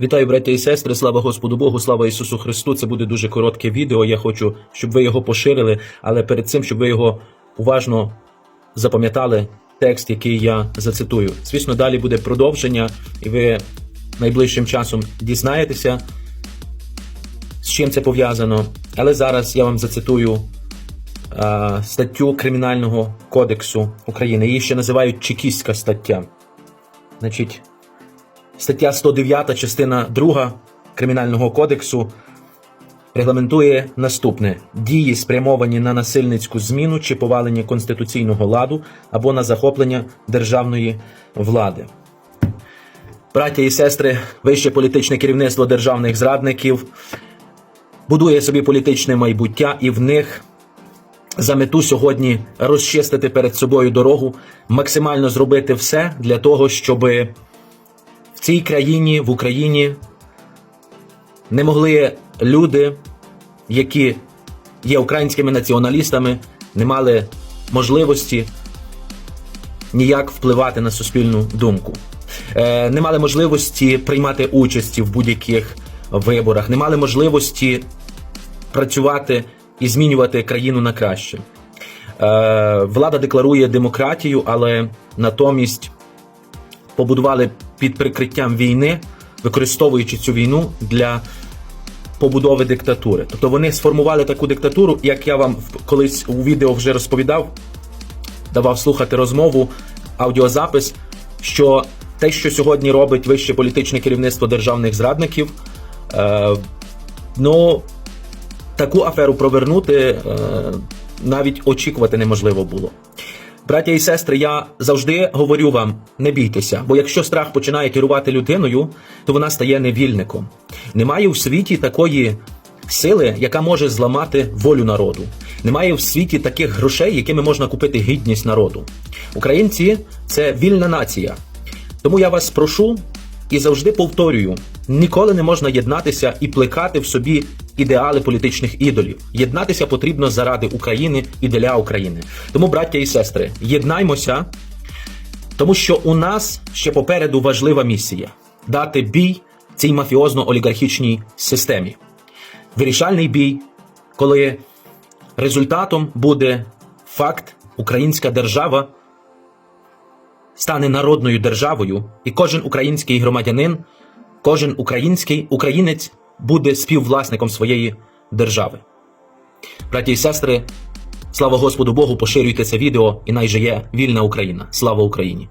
Вітаю, браття і сестри, слава Господу Богу, слава Ісусу Христу. Це буде дуже коротке відео. Я хочу, щоб ви його поширили, але перед цим, щоб ви його уважно запам'ятали текст, який я зацитую. Звісно, далі буде продовження, і ви найближчим часом дізнаєтеся, з чим це пов'язано. Але зараз я вам зацитую а, статтю Кримінального кодексу України. Її ще називають чекістська стаття. Значить, Стаття 109, частина 2 Кримінального кодексу регламентує наступне: дії, спрямовані на насильницьку зміну чи повалення конституційного ладу або на захоплення державної влади. Браття і сестри, вище політичне керівництво державних зрадників будує собі політичне майбуття і в них за мету сьогодні розчистити перед собою дорогу, максимально зробити все для того, щоби цій країні, в Україні, не могли люди, які є українськими націоналістами, не мали можливості ніяк впливати на суспільну думку, е, не мали можливості приймати участі в будь-яких виборах, не мали можливості працювати і змінювати країну на краще. Е, Влада декларує демократію, але натомість побудували під прикриттям війни, використовуючи цю війну для побудови диктатури. Тобто вони сформували таку диктатуру, як я вам колись у відео вже розповідав, давав слухати розмову, аудіозапис, що те, що сьогодні робить вище політичне керівництво державних зрадників, е, ну таку аферу провернути е, навіть очікувати неможливо було. Браття і сестри, я завжди говорю вам: не бійтеся, бо якщо страх починає керувати людиною, то вона стає невільником. Немає в світі такої сили, яка може зламати волю народу. Немає в світі таких грошей, якими можна купити гідність народу. Українці це вільна нація. Тому я вас прошу і завжди повторюю: ніколи не можна єднатися і плекати в собі ідеали політичних ідолів. Єднатися потрібно заради України і для України. Тому, браття і сестри, єднаймося, тому що у нас ще попереду важлива місія дати бій цій мафіозно-олігархічній системі. Вирішальний бій, коли результатом буде факт, українська держава стане народною державою, і кожен український громадянин, кожен український українець буде співвласником своєї держави. Браті і сестри, слава Господу Богу, поширюйте це відео, і най є вільна Україна. Слава Україні!